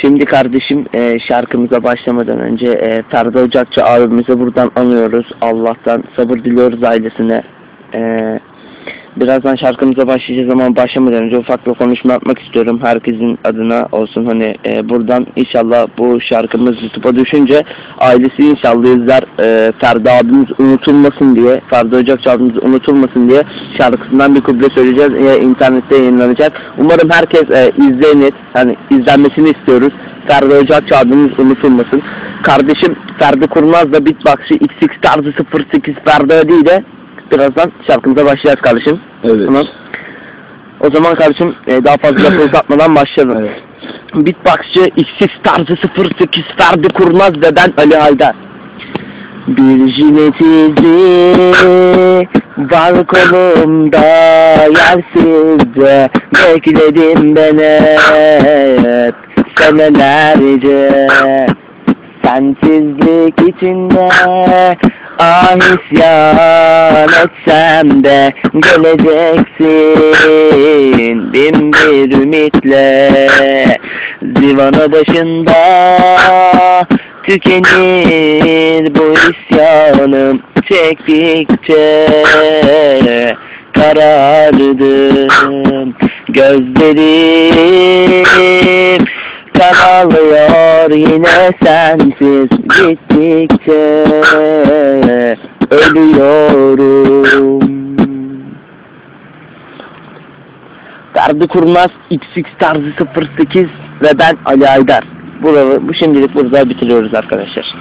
Şimdi kardeşim e, şarkımıza başlamadan önce e, Ferdi Ocakçı abimize buradan anıyoruz. Allah'tan sabır diliyoruz ailesine. E, birazdan şarkımıza başlayacağız ama başlamadan önce ufak bir konuşma yapmak istiyorum. Herkesin adına olsun hani e, buradan inşallah bu şarkımız YouTube'a düşünce ailesi inşallah izler. E, Ferdi abimiz unutulmasın diye, Ferdi Ocakçı abimiz unutulmasın diye şarkısından bir kuble söyleyeceğiz. E, internette yayınlanacak. Umarım herkes e, izlenir. Hani izlenmesini istiyoruz. Ferdi Ocakçı abimiz unutulmasın. Kardeşim Ferdi Kurnaz da beatboxçı XX tarzı 08 Ferdi Ali ile birazdan şarkımıza başlayacağız kardeşim. Evet. Tamam. O zaman kardeşim e, daha fazla lafı uzatmadan başlayalım. Evet. Beatboxçı XX tarzı 08 Ferdi Kurnaz ve ben Ali Haydar. Bir jilet izi var kolumda yersizce Bekledim ben hep senelerce Sensizlik içinde ah isyan etsem de Geleceksin. Bin bir ümitle Zivana başında tükenir bu isyanım Çektikçe. Karardım Gözlerim kan ağlıyor yine sensiz gittikçe ölüyorum Ferdi Kurnaz XX tarzı 08 ve ben Ali Aydar. Buralı, bu şimdilik burada bitiriyoruz arkadaşlar.